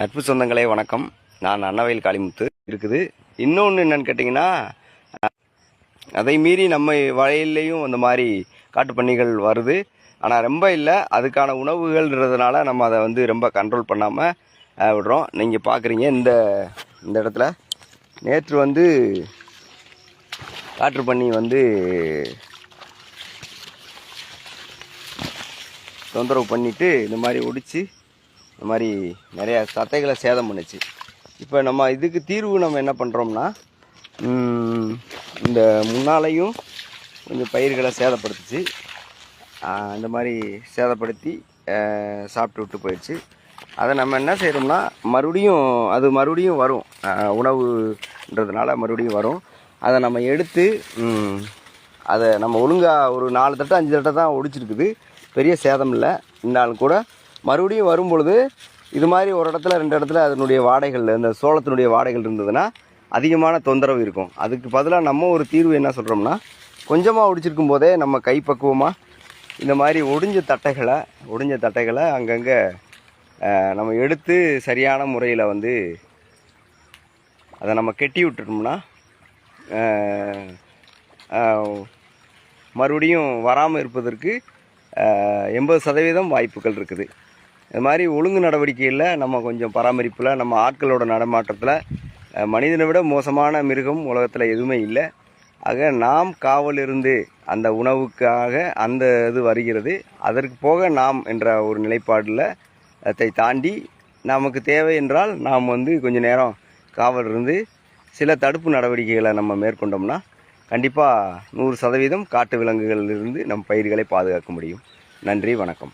நட்பு சொந்தங்களே வணக்கம். நான் அன்னவயல் காளிமுத்து இருக்குது. இன்னொன்று என்னன்னு கேட்டிங்கன்னா அதை மீறி நம்ம வயல்லையும் அந்த மாதிரி காட்டுப்பன்னிகள் வருது. ஆனால் ரொம்ப இல்லை. அதுக்கான உணவுகள்ன்றதுனால நம்ம அதை வந்து ரொம்ப கண்ட்ரோல் பண்ணாமல் விடுறோம். நீங்கள் பார்க்குறீங்க இந்த இந்த இடத்துல. நேற்று வந்து காட்டுப்பன்னி வந்து தொந்தரவு பண்ணிவிட்டு இந்த மாதிரி ஒடிச்சு இந்த மாதிரி நிறையா சத்தைகளை சேதம் பண்ணுச்சு. இப்போ நம்ம இதுக்கு தீர்வு நம்ம என்ன பண்ணுறோம்னா இந்த முன்னாலையும் கொஞ்சம் பயிர்களை சேதப்படுத்துச்சு. அந்த இந்த மாதிரி சேதப்படுத்தி சாப்பிட்டு விட்டு போயிடுச்சு. அதை நம்ம என்ன செய்கிறோம்னா மறுபடியும் அது மறுபடியும் வரும். உணவுன்றதுனால மறுபடியும் வரும். அதை நம்ம எடுத்து அதை நம்ம ஒழுங்காக ஒரு நாலு தட்டை அஞ்சு தட்டை தான் ஒடிச்சிருக்குது. பெரிய சேதம் இல்லை. இருந்தாலும் கூட மறுபடியும் வரும்பொழுது இது மாதிரி ஒரு இடத்துல ரெண்டு இடத்துல அதனுடைய வாடைகள் இந்த சோளத்தினுடைய வாடைகள் இருந்ததுன்னா அதிகமான தொந்தரவு இருக்கும். அதுக்கு பதிலாக நம்ம ஒரு தீர்வு என்ன சொல்கிறோம்னா கொஞ்சமாக ஒடிச்சிருக்கும் போதே நம்ம கைப்பக்குவமாக இந்த மாதிரி ஒடிஞ்ச தட்டைகளை ஒடிஞ்ச தட்டைகளை அங்கங்கே நம்ம எடுத்து சரியான முறையில் வந்து அதை நம்ம கெட்டி விட்டுட்டோம்னா மறுபடியும் வராமல் இருப்பதற்கு எண்பது சதவீதம் வாய்ப்புகள் இருக்குது. இது மாதிரி ஒழுங்கு நடவடிக்கையில் நம்ம கொஞ்சம் பராமரிப்பில் நம்ம ஆட்களோட நடமாட்டத்தில் மனிதனை விட மோசமான மிருகம் உலகத்தில் எதுவுமே இல்லை. ஆக நாம் காவல் இருந்து அந்த உணவுக்காக அந்த இது வருகிறது. அதற்கு போக நாம் என்ற ஒரு நிலைப்பாடில் அதை தாண்டி நமக்கு தேவை என்றால் நாம் வந்து கொஞ்ச நேரம் காவல் இருந்து சில தடுப்பு நடவடிக்கைகளை நம்ம மேற்கொண்டோம்னா கண்டிப்பாக நூறு சதவீதம் காட்டு விலங்குகளிலிருந்து நம் பயிர்களை பாதுகாக்க முடியும். நன்றி வணக்கம்.